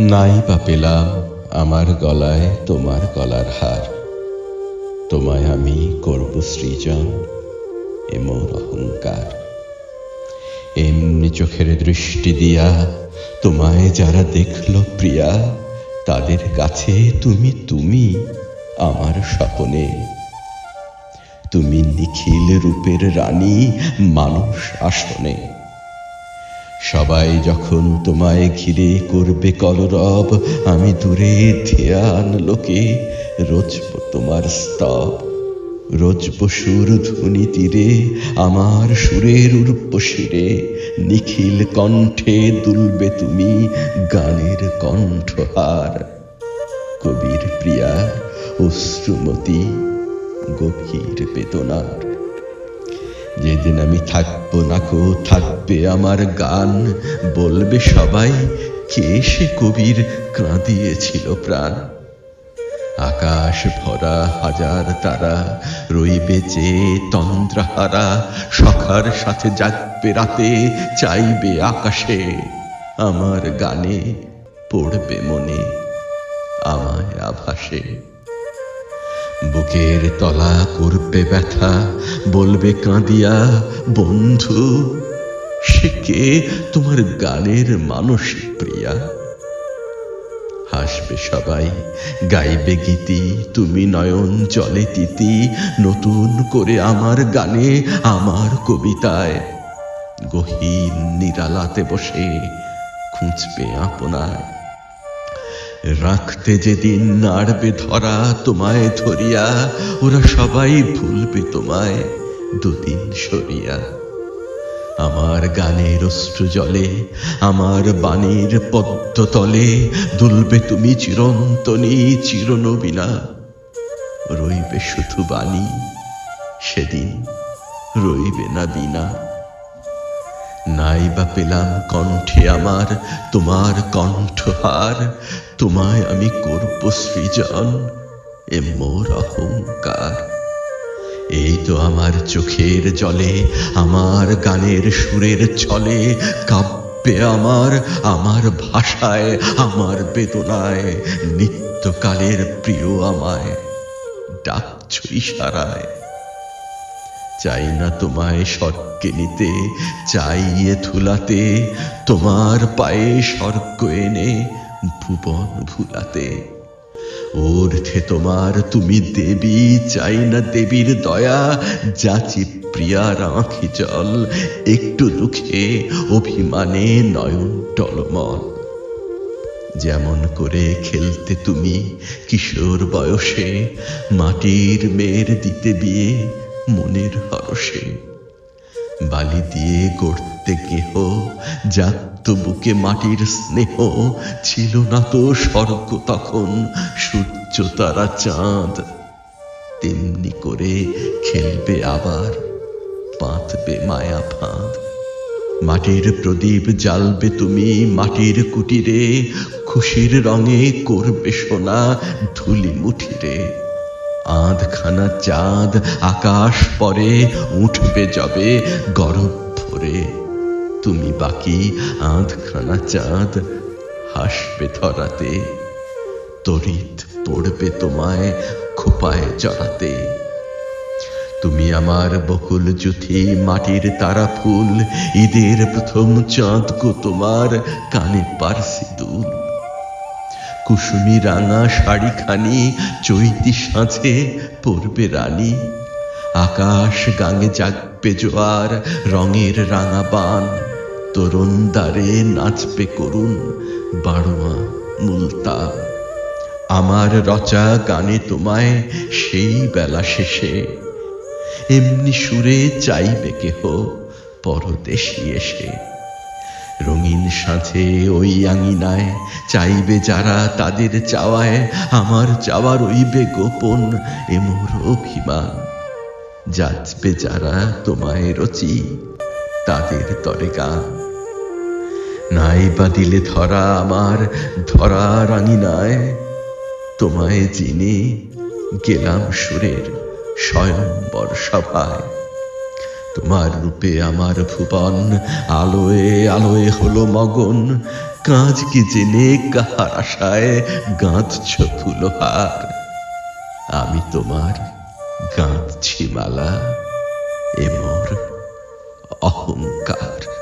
নাই বা পেলাম আমার গলায় তোমার গলার হার। তোমায় আমি করব সৃজন এ মোর অহংকার। এমনি চোখের দৃষ্টি দিয়া তোমায় যারা দেখল প্রিয়া, তাদের কাছে তুমি তুমি আমার স্বপনে। তুমি নিখিল রূপের রানী মানুষ আসনে। সবাই যখন তোমায় ঘিরে করবে কলরব, আমি দূরে ধ্যান লোকে রচব তোমার স্তব রচব সুর ধ্বনি তীরে, আমার সুরের উর্বশিরে। নিখিল কণ্ঠে দুলবে তুমি গানের কণ্ঠহার। কবির প্রিয়া, অশ্রুমতি, গভীর বেদনার। যেদিন আমি থাকব না কো, থাকবে আমার গান। বলবে সবাই কে সে কবির কাঁদিয়েছিল প্রাণ। আকাশ ভরা হাজার তারা, রইবে যে তন্দ্রাহারা, সখার সাথে জাগবে রাতে, চাইবে আকাশে আমার গানে, পড়বে মনে আমায় আভাসে। বুকের তলা করবে ব্যথা, বলবে কাঁদিয়া, বন্ধু, সে কে? তোমার গানের মানসিক প্রিয়া। হাসবে সবাই, গাইবে গীতি, তুমি নয়ন জলে তিতি, নতুন করে আমার গানে, আমার কবিতায় গহীন নিরালাতে বসে খুঁজবে আপনায় রাখতে যেদিন নাড়বে ধরা তোমায় ধরিয়া, ওরা সবাই ভুলবে তোমায় দুদিন সরিয়া। আমার গানের অশ্রু জলে, আমার বাণীর পদ্ম তলে দুলবে তুমি চিরন্তনী চিরনবীনা। রইবে শুধু বাণী, সেদিন রইবে না বিনা নাই বা পেলাম কণ্ঠে আমার তোমার কণ্ঠহার। তোমায় আমি করব সৃজন, এ মোর অহংকার। এই তো আমার চোখের জলে, আমার গানের সুরের ছলে, কাব্যে আমার আমার ভাষায়, আমার বেদনায়, নিত্যকালের প্রিয় আমায় ডাকছ ইশারায়। চাই না তোমায় স্বর্গে নিতে চাইয়ে ধুলাতে, তোমার পায়ে স্বর্গ এনে ভুবন ভুলাতে। ঊর্ধ্বে তোমার তুমি দেবী, চাই না দেবীর দয়া, যাচি প্রিয়ার আঁখি জল, একটু দুঃখে অভিমানে নয়ন টলমল। যেমন করে খেলতে তুমি কিশোর বয়সে, মাটির মেয়ের দিতে বিয়ে মনের হরসে বালি দিয়ে গড়তে গেহ জাত বুকে মাটির স্নেহ। ছিল না তো স্বর্গ তখন, সূর্য তারা চাঁদ। তেমনি করে খেলবে আবার, পাতবে মায়া ফাঁদ। মাটির প্রদীপ জ্বালবে তুমি মাটির কুটিরে, খুশির রঙে করবে সোনা ধুলি মুঠিরে আধখানা চাঁদ আকাশ পরে, উঠবে যাবে গরব ভরে। তুমি বাকি আধখানা চাঁদ হাসবে ধরাতে, তড়িৎ পড়বে তোমায় খোপায় জড়াতে তুমি আমার বকুল জুথি মাটির তারা ফুল ঈদের প্রথম চাঁদ গো তোমার কানে পারসি দুল। কুসুমি রাঙা শাড়িখানি, চৈতি সাঁচে পরবে রানী। আকাশ গাঙে জাগবে জোয়ার, রঙের রাঙা বান। তরুণ দ্বারে নাচবে করুন বাড়োয়া মুলতা। আমার রচা গানে তোমায় সেই বেলা শেষে। এমনি সুরে চাইবে কেহ পরদেশি এসে। রঙিন সাথে ওই আঙিনায় চাইবে যারা তাদের চাওয়ায়, আমার চাওয়া রইবে গোপন এ মোর অভিমান। যাচবে যারা তোমায় রচি তাদের তরে গান। নাই বা দিলে ধরা আমার ধরা রাঙিনায়, তোমায় চিনি গেলাম সুরের স্বয়ংবর সভায়। তোমার রূপে আমার ভুবন আলোয়ে আলোয়ে হলো মগন। কাজ কি জেনে কাহার আশায় গাঁথছ ফুলহার? আমি তোমার গাঁথছি মালা, এ মোর অহংকার।